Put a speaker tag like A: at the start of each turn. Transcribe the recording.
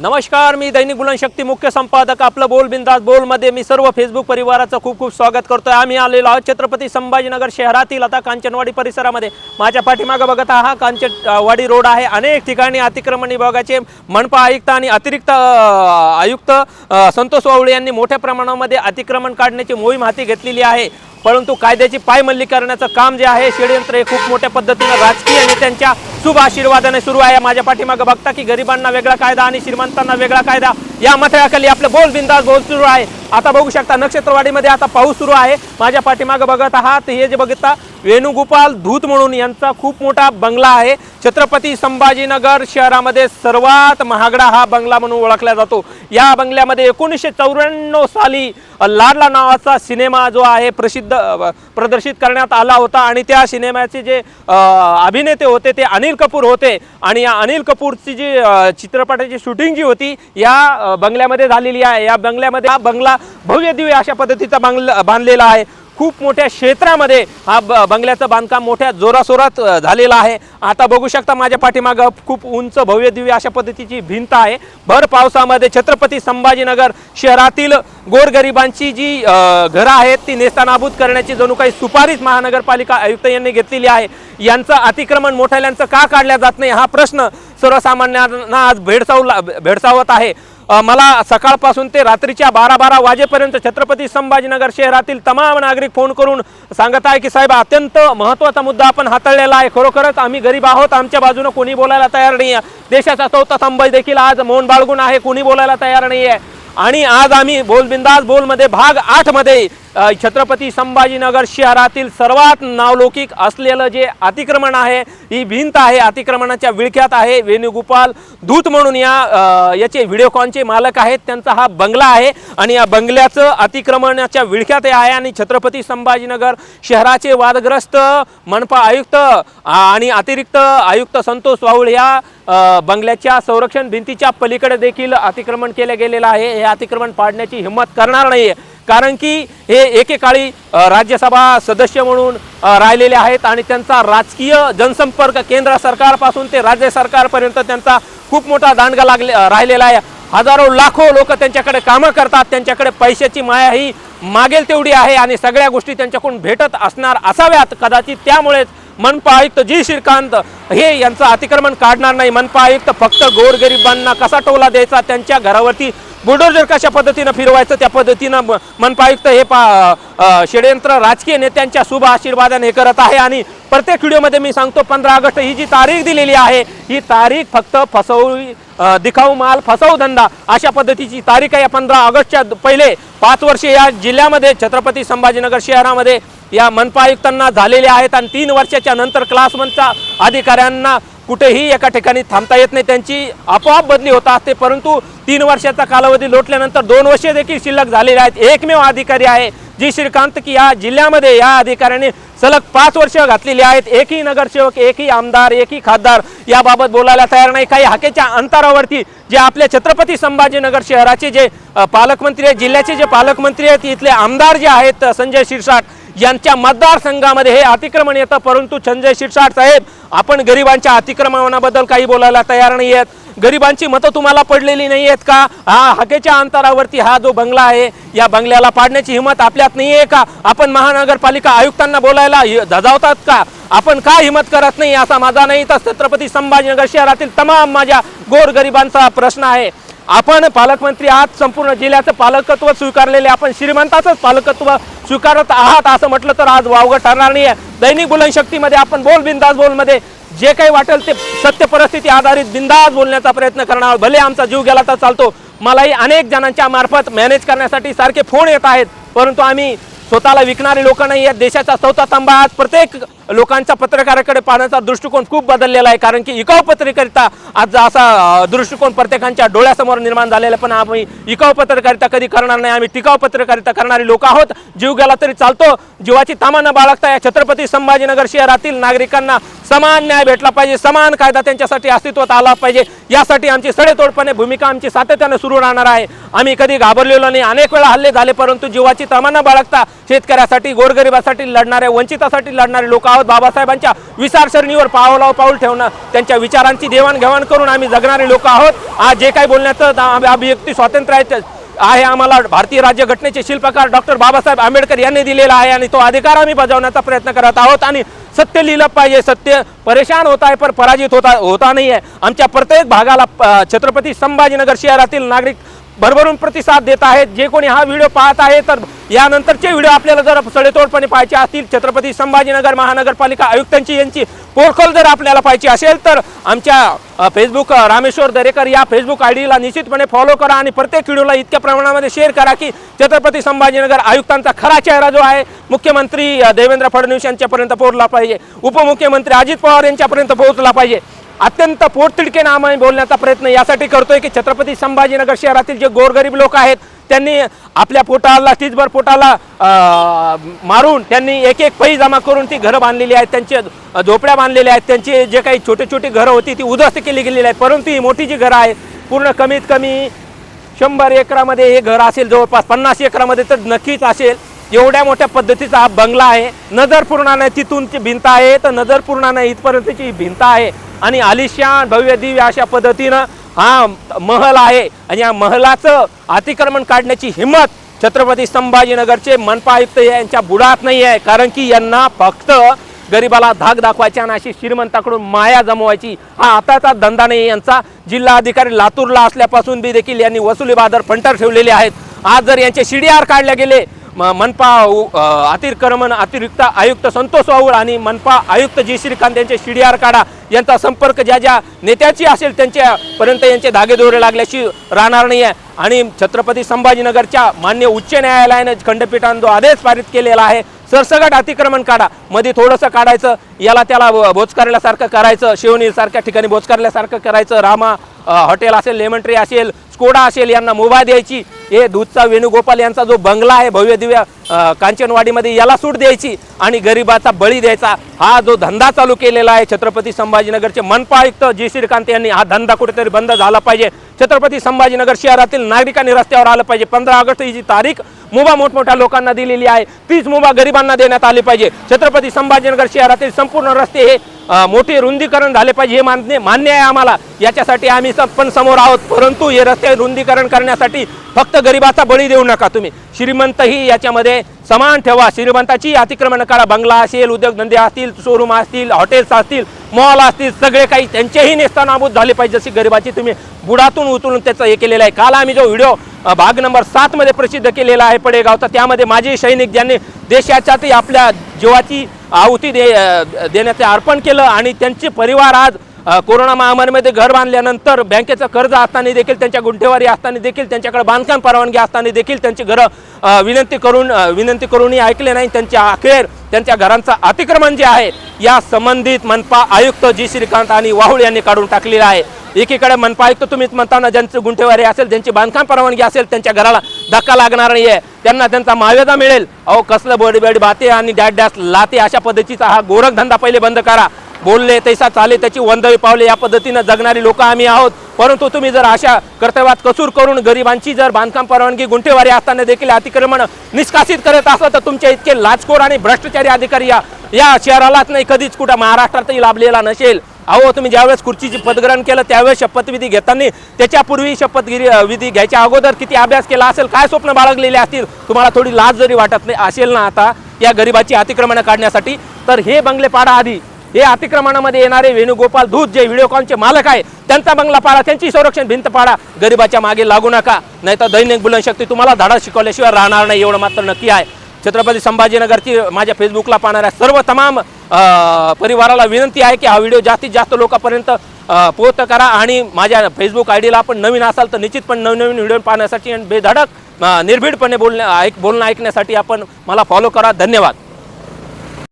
A: नमस्कार मी दैनिक बुलनशक्ती मुख्य संपादक आपलं बोल बिंदास बोलमध्ये मी सर्व फेसबुक परिवाराचं खूप खूप स्वागत करतोय. आम्ही आलेलो आहोत छत्रपती संभाजीनगर शहरातील आता कांचनवाडी परिसरामध्ये. माझ्या पाठीमागं बघत हा कांचनवाडी रोड आहे. अनेक ठिकाणी अतिक्रमण विभागाचे मनपा आयुक्त आणि अतिरिक्त आयुक्त संतोष वावळे यांनी मोठ्या प्रमाणामध्ये अतिक्रमण काढण्याची मोहीम हाती घेतलेली आहे. परंतु कायद्याची पायमल्ली करण्याचं काम जे आहे षडयंत्र हे खूप मोठ्या पद्धतीनं राजकीय नेत्यांच्या शुभ आशीर्वादाने सुरू आहे. माझ्या पाठीमागं बघता की गरिबांना वेगळा कायदा आणि श्रीमंतांना वेगळा कायदा. या मथळ्याखाली आपलं बोल बिंदास बोल सुरू आहे. आता बघू शकता नक्षत्रवाडीमध्ये आता पाऊस सुरू आहे. माझ्या पाठीमागं बघत आहात हे जे बघता वेणुगोपाल धूत म्हणून यांचा खूप मोठा बंगला आहे. छत्रपती संभाजीनगर शहरामध्ये सर्वात महागडा हा बंगला म्हणून ओळखला जातो. या बंगल्यामध्ये एकोणीसशे चौऱ्याण्णव साली लाडला नावाचा सिनेमा जो आहे प्रसिद्ध प्रदर्शित करण्यात आला होता. आणि त्या सिनेमाचे जे अभिनेते होते ते अनिल कपूर होते. आणि या अनिल कपूरची जी चित्रपटाची शूटिंग जी होती या बंगल्यामध्ये झालेली आहे. या बंगल्यामध्ये हा बंगला भव्य दिव्य अशा पद्धतीचा बंगला बांधलेला आहे. खूप मोठ्या क्षेत्रामध्ये हा ब बंगल्याचं बांधकाम मोठ्या जोरासोरात झालेलं आहे. आता बघू शकता माझ्या पाठीमागं खूप उंच भव्य दिव्य अशा पद्धतीची भिंत आहे. भर पावसामध्ये छत्रपती संभाजीनगर शहरातील गोरगरिबांची जी घरं आहेत ती नेस्तानाबूत करण्याची जणू काही सुपारीच महानगरपालिका आयुक्त यांनी घेतलेली आहे. यांचं अतिक्रमण मोठ्याल्यांचं का काढल्या जात नाही हा प्रश्न सर्वसामान्यांना आज भेडसावला भेडसावत आहे. मला सकाळपासून ते रात्रीच्या बारा बारा वाजेपर्यंत छत्रपती संभाजीनगर शहरातील तमाम नागरिक फोन करून सांगत आहे की साहेब अत्यंत महत्त्वाचा मुद्दा आपण हाताळलेला आहे. खरोखरच आम्ही गरीब आहोत आमच्या बाजूनं कोणी बोलायला तयार नाही आहे देशाचा चौथा स्तंभ देखील आज मौन बाळगून आहे कोणी बोलायला तयार नाही आहे आणि आज आम्ही बोलबिंदास बोलमध्ये भाग आठमध्ये छत्रपती संभाजीनगर शहरातील सर्वात नावलौकिक असलेलं जे अतिक्रमण आहे ही भिंत आहे अतिक्रमणाच्या विळख्यात आहे वेणुगोपाल दूत म्हणून या याचे व्हिडिओकॉनचे मालक आहेत. त्यांचा हा बंगला आहे आणि या बंगल्याचं अतिक्रमणाच्या विळख्यात हे आहे आणि छत्रपती संभाजीनगर शहराचे वादग्रस्त मनपा आयुक्त आणि अतिरिक्त आयुक्त संतोष वाऊळ या बंगल्याच्या संरक्षण भिंतीच्या पलीकडे देखील अतिक्रमण केलं गेलेलं आहे. हे अतिक्रमण पाडण्याची हिंमत करणार नाही कारण की हे एकेकाळी राज्यसभा सदस्य म्हणून राहिलेले आहेत आणि त्यांचा राजकीय जनसंपर्क केंद्र सरकारपासून ते राज्य सरकारपर्यंत त्यांचा खूप मोठा दांडगा लागले राहिलेला आहे. हजारो लाखो लोक त्यांच्याकडे कामं करतात त्यांच्याकडे पैशाची माया ही मागेल तेवढी आहे आणि सगळ्या गोष्टी त्यांच्याकडून भेटत असणार असाव्यात. कदाचित त्यामुळेच मनपा आयुक्त जी. श्रीकांत हे यांचं अतिक्रमण काढणार नाही. मनपा आयुक्त फक्त गोरगरिबांना कसा टोला द्यायचा? त्यांच्या घरावरती बुलडोजर कशा पद्धतीनं फिरवायचं त्या पद्धतीनं म- मनपा आयुक्त हे पा षडयंत्र राजकीय नेत्यांच्या शुभ आशीर्वादाने हे करत आहे. आणि प्रत्येक व्हिडिओमध्ये मी सांगतो पंधरा ऑगस्ट ही जी तारीख दिलेली आहे ही तारीख फक्त फसवू दिखाऊ माल फसवू धंदा अशा पद्धतीची तारीख आहे. या पंधरा ऑगस्टच्या पहिले पाच वर्षे या जिल्ह्यामध्ये छत्रपती संभाजीनगर शहरामध्ये या मनपा आयुक्तांना झालेले आहेत. आणि तीन वर्षाच्या नंतर क्लास वनच्या अधिकाऱ्यांना कुठेही एका ठिकाणी थांबता येत नाही. त्यांची आपोआप बदली होत असते परंतु तीन वर्षाचा कालावधी लोटल्यानंतर दोन वर्षे देखील शिल्लक झालेले आहेत. एकमेव अधिकारी आहे जी श्रीकांत की या जिल्ह्यामध्ये या अधिकाऱ्याने सलग पाच वर्ष घातलेली आहेत. एकही नगरसेवक एकही आमदार एकही खासदार याबाबत बोलायला तयार नाही. काही हाकेच्या अंतरावरती जे आपल्या छत्रपती संभाजीनगर शहराचे जे पालकमंत्री आहेत जिल्ह्याचे जे पालकमंत्री आहेत इथले आमदार जे आहेत संजय शिरसाट यांच्या मतदारसंघामध्ये हे अतिक्रमण येतं परंतु संजय शिरसाट साहेब आपण गरिबांच्या अतिक्रमणाबद्दल काही बोलायला तयार नाही आहेत. गरिबांची मतं तुम्हाला पडलेली नाही आहेत का? हा हाकेच्या अंतरावरती हा जो बंगला आहे या बंगल्याला पाडण्याची हिंमत आपल्यात नाही आहे का? आपण महानगरपालिका आयुक्तांना बोलायला धजावतात का? आपण का हिंमत करत नाही? असा माझा नाही तर छत्रपती संभाजीनगर शहरातील तमाम माझ्या गोरगरिबांचा प्रश्न आहे. आपण पालकमंत्री आहात संपूर्ण जिल्ह्याचं पालकत्व स्वीकारलेले आपण श्रीमंताचंच पालकत्व स्वीकारत आहात असं म्हटलं तर आज वावगं ठरणार नाही आहे दैनिक बुलनशक्तीमध्ये आपण बोल बिंदास बोलमध्ये जे काही वाटेल ते सत्य परिस्थिती आधारित बिंदास बोलण्याचा प्रयत्न करणार भले आमचा जीव गेला तर चालतो. मलाही अनेक जणांच्या मार्फत मॅनेज करण्यासाठी सारखे फोन येत आहेत परंतु आम्ही स्वतःला विकणारे लोक नाही आहेत. देशाचा चौथा स्तंभ आज प्रत्येक लोकांचा पत्रकाराकडे पाहण्याचा दृष्टिकोन खूप बदललेला आहे कारण की इकाऊ पत्रकारिता आज असा दृष्टिकोन प्रत्येकांच्या डोळ्यासमोर निर्माण झालेला पण आम्ही इकाव पत्रकारिता कधी करणार नाही आम्ही टिकाऊ पत्रकारिता करणारे लोक आहोत. जीव गेला तरी चालतो. जीवाची तामा न बाळगता या छत्रपती संभाजीनगर शहरातील नागरिकांना समान न्याय भेटला पाहिजे समान कायदा त्यांच्यासाठी अस्तित्वात आला पाहिजे. यासाठी आमची सडेतोडपणे भूमिका आमची सातत्याने सुरू राहणार आहे. आम्ही कधी घाबरलेलो नाही. अनेक वेळा हल्ले झाले परंतु जीवाची तमाना बाळगता शेतकऱ्यासाठी गोरगरिबासाठी लढणारे वंचितासाठी लढणारे लोक आहोत. बाबासाहेबांच्या विचारसरणीवर पावलाव पाऊल ठेवणं त्यांच्या विचारांची देवाणघेवाण करून आम्ही जगणारे लोक आहोत. आज जे काही बोलण्याचं अभिव्यक्ती स्वातंत्र्य आहे आहे आम्हाला भारतीय राज्यघटनेचे शिल्पकार डॉक्टर बाबासाहेब आंबेडकर यांनी दिलेला आहे आणि तो अधिकार आम्ही बजावण्याचा प्रयत्न करत आहोत आणि सत्य लिहिलं पाहिजे. सत्य परेशान होत आहे पण पराजित होता होता नाही आहे आमच्या प्रत्येक भागाला छत्रपती संभाजीनगर शहरातील नागरिक भरभरून प्रतिसाद देत आहेत. जे कोणी हा व्हिडिओ पाहत आहे तर यानंतरचे व्हिडिओ आपल्याला जर सडेतोडपणे पाहायचे असतील छत्रपती संभाजीनगर महानगरपालिका आयुक्तांची यांची पोरखोल जर आपल्याला पाहिजे असेल तर आमच्या फेसबुक रामेश्वर दरेकर या फेसबुक आय डीला निश्चितपणे फॉलो करा आणि प्रत्येक व्हिडिओला इतक्या प्रमाणामध्ये शेअर करा की छत्रपती संभाजीनगर आयुक्तांचा खरा चेहरा जो आहे मुख्यमंत्री देवेंद्र फडणवीस यांच्यापर्यंत पोहोचला पाहिजे. उपमुख्यमंत्री अजित पवार यांच्यापर्यंत पोहोचला पाहिजे. अत्यंत पोटतिडके आम्ही बोलण्याचा प्रयत्न यासाठी करतोय की छत्रपती संभाजीनगर शहरातील जे गोरगरीब लोक आहेत त्यांनी आपल्या पोटाला तीचभर पोटाला मारून त्यांनी एक एक पै जमा करून ती घरं बांधलेली आहेत त्यांचे झोपड्या बांधलेल्या आहेत त्यांची जे काही छोटे छोटी घरं होती ती उद्ध्वस्त केली गेलेली आहेत. परंतु ही मोठी जी घरं आहेत पूर्ण कमीत कमी शंभर एकरामध्ये हे घर असेल जवळपास पन्नास एकरामध्ये तर नक्कीच असेल. एवढ्या मोठ्या पद्धतीचा हा बंगला आहे. नजर पूर्ण नाही तिथूनची भिंत आहे. तर नजर पूर्ण नाही इथपर्यंतची भिंत आहे. आणि आलिशान भव्य दिव्य अशा पद्धतीनं हा महल आहे. आणि या महलाचं अतिक्रमण काढण्याची हिंमत छत्रपती संभाजीनगरचे मनपा आयुक्त यांच्या बुडात नाही आहे. कारण की यांना फक्त गरिबाला धाक दाखवायची आणि अशी श्रीमंताकडून माया जमवायची हा आताचा धंदा नाही यांचा जिल्हा अधिकारी लातूरला असल्यापासून बी देखील यांनी वसुली बाजार फंटर ठेवलेले आहेत. आज जर यांचे शिडीआर काढले गेले म- मनपा अतिक्रमण अतिरिक्त आयुक्त संतोष वाऊळ आणि मनपा आयुक्त जी श्रीकांत यांचे शिडीआर काढा यांचा संपर्क ज्या ज्या नेत्याची असेल त्यांच्यापर्यंत यांचे धागेदोरे लागल्याशी राहणार नाही आहे आणि छत्रपती संभाजीनगरच्या मान्य उच्च न्यायालयाने खंडपीठानं जो आदेश पारित केलेला आहे सरसगट अतिक्रमण काढा. मध्ये थोडंसं काढायचं याला त्याला भोजकारल्यासारखं करायचं शिवनीसारख्या ठिकाणी भोजकारल्यासारखं करायचं रामा हॉटेल असेल लेमन ट्री असेल स्कोडा असेल यांना मुभा द्यायची. हे दूधचा वेणुगोपाल यांचा जो बंगला आहे भव्य दिव्य कांचनवाडीमध्ये याला सूट द्यायची आणि गरिबाचा बळी द्यायचा. हा जो धंदा चालू केलेला आहे छत्रपती संभाजीनगरचे मनपा आयुक्त जी. श्रीकांत यांनी हा धंदा कुठेतरी बंद झाला पाहिजे. छत्रपती संभाजीनगर शहरातील नागरिकांनी रस्त्यावर आलं पाहिजे. पंधरा ऑगस्ट ही जी तारीख मुभा मोठमोठ्या लोकांना दिलेली आहे तीच मुभा गरिबांना देण्यात आली पाहिजे. छत्रपती संभाजीनगर शहरातील संपूर्ण रस्ते हे मोठे रुंदीकरण झाले पाहिजे हे मान्य मान्य आहे आम्हाला. याच्यासाठी आम्ही पण समोर आहोत. परंतु हे रस्ते रुंदीकरण करण्यासाठी फक्त गरिबाचा बळी देऊ नका तुम्ही. श्रीमंतही याच्यामध्ये समान ठेवा. श्रीमंताची अतिक्रमण करा. बंगला असेल उद्योगधंदे असतील शोरूम असतील हॉटेल्स असतील मॉल असतील सगळे काही त्यांचेही नेस्तानाबूत झाले पाहिजे. जशी गरिबाची तुम्ही बुडातून उचलून त्याचं हे केलेलं आहे. काल आम्ही जो व्हिडिओ भाग नंबर सातमध्ये प्रसिद्ध केलेला आहे पडेगावचा त्यामध्ये माझे सैनिक ज्यांनी देशाच्यातही आपल्या जीवाची आहुती दे देण्याचे अर्पण केलं आणि त्यांचे परिवार आज कोरोना महामारीमध्ये घर बांधल्यानंतर बँकेचं कर्ज असताना देखील त्यांच्या गुंठेवारी असताना देखील त्यांच्याकडे बांधकाम परवानगी असताना देखील त्यांची घरं विनंती करून विनंती करूनही ऐकले नाही. त्यांच्या अखेर त्यांच्या घरांचं अतिक्रमण जे आहे या संबंधित मनपा आयुक्त जी श्रीकांत आणि वाहुळ यांनी काढून टाकलेलं आहे. एकीकडे मनपा आयुक्त तुम्हीच म्हणताना ज्यांचं गुंठेवारी असेल ज्यांची बांधकाम परवानगी असेल त्यांच्या घराला धक्का लागणार नाही आहे त्यांना त्यांचा मावेदा मिळेल. अहो कसलं बडी बडी बाते आणि डॅड डॅस लाते अशा पद्धतीचा हा गोरखधंदा पहिले बंद करा. बोलले तैसा चाले त्याची वंदवी पावले. या पद्धतीनं जगणारी लोक आम्ही आहोत. परंतु तुम्ही जर अशा कर्तव्यात कसूर करून गरिबांची जर बांधकाम परवानगी गुंठेवारी असताना देखील अतिक्रमण निष्कासित करत असलं तर तुमचे इतके लाचखोर आणि भ्रष्टाचारी अधिकारी या या शहरालाच नाही कधीच कुठं महाराष्ट्रातही लाभलेला नसेल. अहो तुम्ही ज्यावेळेस खुर्चीची पदग्रहण केलं त्यावेळेस शपथविधी घेताना त्याच्यापूर्वी शपथगिरी विधी घ्यायच्या अगोदर किती अभ्यास केला असेल काय स्वप्न बाळगलेले असतील तुम्हाला थोडी लाज जरी वाटत नाही असेल ना आता या गरिबाची अतिक्रमणं काढण्यासाठी तर हे बंगले पाडा आधी. हे अतिक्रमणामध्ये येणारे वेणुगोपाल धूत जे व्हिडिओकॉनचे मालक आहे त्यांचा बंगला पाडा त्यांची संरक्षण भिंत पाडा गरिबाच्या मागे लागू नका. नाही तर दैनिक बुलनशक्ती तुम्हाला धाडा शिकवल्याशिवाय राहणार नाही एवढं मात्र नक्की आहे. छत्रपती संभाजीनगरची माझ्या फेसबुकला पाहणाऱ्या सर्व तमाम परिवाराला विनंती आहे की हा व्हिडिओ जास्तीत जास्त लोकांपर्यंत पोहोच करा आणि माझ्या फेसबुक आय डीला आपण नवीन असाल तर निश्चितपणे नवनवीन व्हिडिओ पाहण्यासाठी आणि बेधडक निर्भीडपणे बोलण्या ऐक बोलणं ऐकण्यासाठी आपण मला फॉलो करा. धन्यवाद.